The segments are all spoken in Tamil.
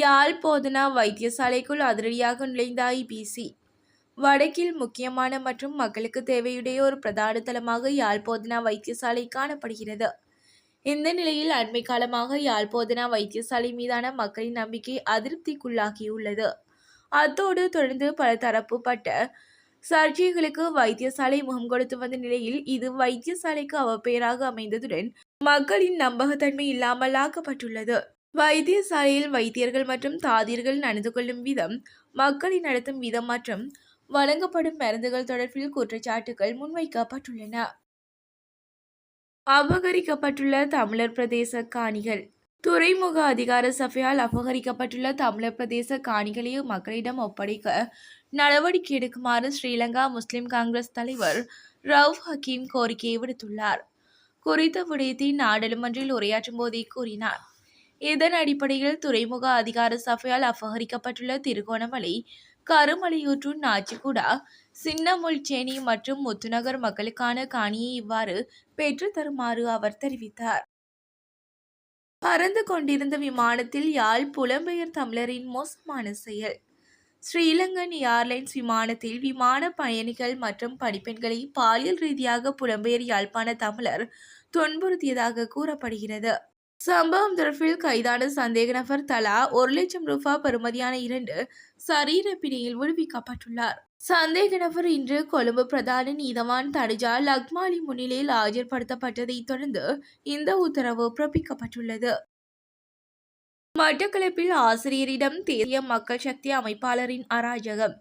யாழ் போதனா வைத்தியசாலைக்குள் அதிரடியாக நுழைந்த ஐபிசி வடக்கில் முக்கியமான மற்றும் மக்களுக்கு தேவையுடைய ஒரு பிரதான தளமாக யாழ் போதனா வைத்தியசாலை காணப்படுகிறது. இந்த நிலையில் அண்மை காலமாக யாழ் போதனா வைத்தியசாலை மீதான மக்களின் நம்பிக்கை அதிருப்திக்குள்ளாகியுள்ளது. அத்தோடு தொடர்ந்து பல தரப்புப்பட்ட சர்ச்சைகளுக்கு வைத்தியசாலை முகம் கொடுத்து வந்த நிலையில் இது வைத்தியசாலைக்கு அவப்பெயராக அமைந்ததுடன் மக்களின் நம்பகத்தன்மை இல்லாமல் ஆக்கப்பட்டுள்ளது. வைத்தியசாலையில் வைத்தியர்கள் மற்றும் தாதியர்கள் நடந்து கொள்ளும் விதம் மக்களை நடத்தும் விதம் மற்றும் வழங்கப்படும் மருந்துகள் தொடர்பில் குற்றச்சாட்டுகள் முன்வைக்கப்பட்டுள்ளன. அபகரிக்கப்பட்டுள்ள தமிழர் பிரதேச காணிகள். துறைமுக அதிகார சபையால் அபகரிக்கப்பட்டுள்ள தமிழர் பிரதேச காணிகளை மக்களிடம் ஒப்படைக்க நடவடிக்கை எடுக்குமாறு ஸ்ரீலங்கா முஸ்லிம் காங்கிரஸ் தலைவர் ரவ் ஹக்கீம் கோரிக்கை விடுத்துள்ளார். குறித்த விடயத்தை நாடாளுமன்றில் உரையாற்றும் போதே கூறினார். இதன் அடிப்படையில் துறைமுக அதிகார சபையால் அபகரிக்கப்பட்டுள்ள திருகோணமலை கருமலையூற்று நாச்சிக்குடா சின்னமுள்சேனி மற்றும் முத்துநகர் மக்களுக்கான காணியை இவ்வாறு பெற்று தருமாறு அவர் தெரிவித்தார். பறந்து கொண்டிருந்த விமானத்தில் யாழ் புலம்பெயர் தமிழரின் மோசமான செயல். ஸ்ரீலங்கன் ஏர்லைன்ஸ் விமானத்தில் விமான பயணிகள் மற்றும் பணிப்பெண்களை பாலியல் ரீதியாக புலம்பெயர் யாழ்ப்பாண தமிழர் துன்புறுத்தியதாக கூறப்படுகிறது. சம்பவம் தொடர்பில் கைதான சந்தேக நபர் தலா ஒரு லட்சம் ரூபாய் பெறுமதியான இரண்டு சரீர பிணையில் விடுவிக்கப்பட்டுள்ளார். சந்தேக நபர் இன்று கொழும்பு பிரதான நீதவான் தனுஜா லக்மாலி முன்னிலையில் ஆஜர்படுத்தப்பட்டதைத் தொடர்ந்து இந்த உத்தரவு பிறப்பிக்கப்பட்டுள்ளது. மட்டக்களப்பில் ஆசிரியரிடம் தேசிய மக்கள் சக்தி அமைப்பாளரின் அராஜகம்.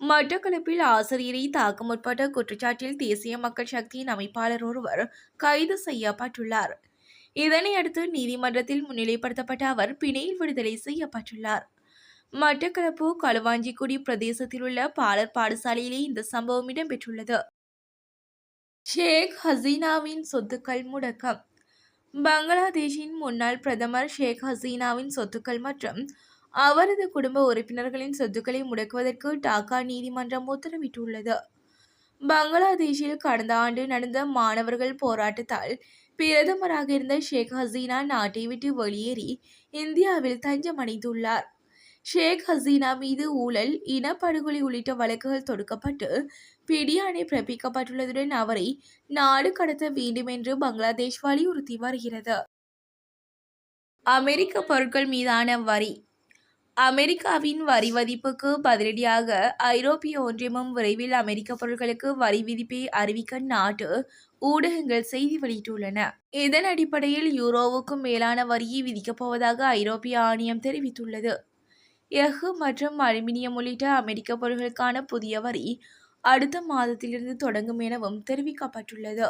மட்டக்களப்பில் ஆசிரியரை தாக்க முற்பட்ட குற்றச்சாட்டில் தேசிய மக்கள் சக்தியின் அமைப்பாளர் ஒருவர் கைது செய்யப்பட்டுள்ளார். இதனை அடுத்து நீதிமன்றத்தில் முன்னிலைப்படுத்தப்பட்ட அவர் பிணையில் விடுதலை செய்யப்பட்டுள்ளார். மட்டக்களப்பு களுவாஞ்சிக்குடி பிரதேசத்தில் உள்ள பாலர் பாடசாலையிலே இந்த சம்பவம் இடம்பெற்றுள்ளது. ஷேக் ஹசீனாவின் சொத்துக்கள் முடக்கம். பங்களாதேஷின் முன்னாள் பிரதமர் ஷேக் ஹசீனாவின் சொத்துக்கள் மற்றும் அவரது குடும்ப உறுப்பினர்களின் சொத்துக்களை முடக்குவதற்கு டாக்கா நீதிமன்றம் உத்தரவிட்டுள்ளது. பங்களாதேஷில் கடந்த ஆண்டு நடந்த மாணவர்கள் போராட்டத்தால் பிரதமராக இருந்த ஷேக் ஹசீனா நாட்டை விட்டு வெளியேறி இந்தியாவில் தஞ்சம் அடைந்துள்ளார் ஷேக் ஹசீனா மீது ஊழல் இனப்படுகொலை உள்ளிட்ட வழக்குகள் தொடுக்கப்பட்டு பிடியாணை பிறப்பிக்கப்பட்டுள்ளதுடன் அவரை நாடு கடத்த வேண்டும் என்று பங்களாதேஷ் வலியுறுத்தி வருகிறது. அமெரிக்க பொருட்கள் மீதான வரி அமெரிக்காவின் வரி விதிப்புக்கு பதிலடியாக ஐரோப்பிய ஒன்றியமும் விரைவில் அமெரிக்க பொருட்களுக்கு வரி விதிப்பை அறிவிக்க நாட்டு ஊடகங்கள் செய்தி வெளியிட்டுள்ளன. இதன் அடிப்படையில் யூரோவுக்கும் மேலான வரியை விதிக்கப் போவதாக ஐரோப்பிய ஆணையம் தெரிவித்துள்ளது. எஃகு மற்றும் அலுமினியம் உள்ளிட்ட அமெரிக்க பொருட்களுக்கான புதிய வரி அடுத்த மாதத்திலிருந்து தொடங்கும் எனவும் தெரிவிக்கப்பட்டுள்ளது.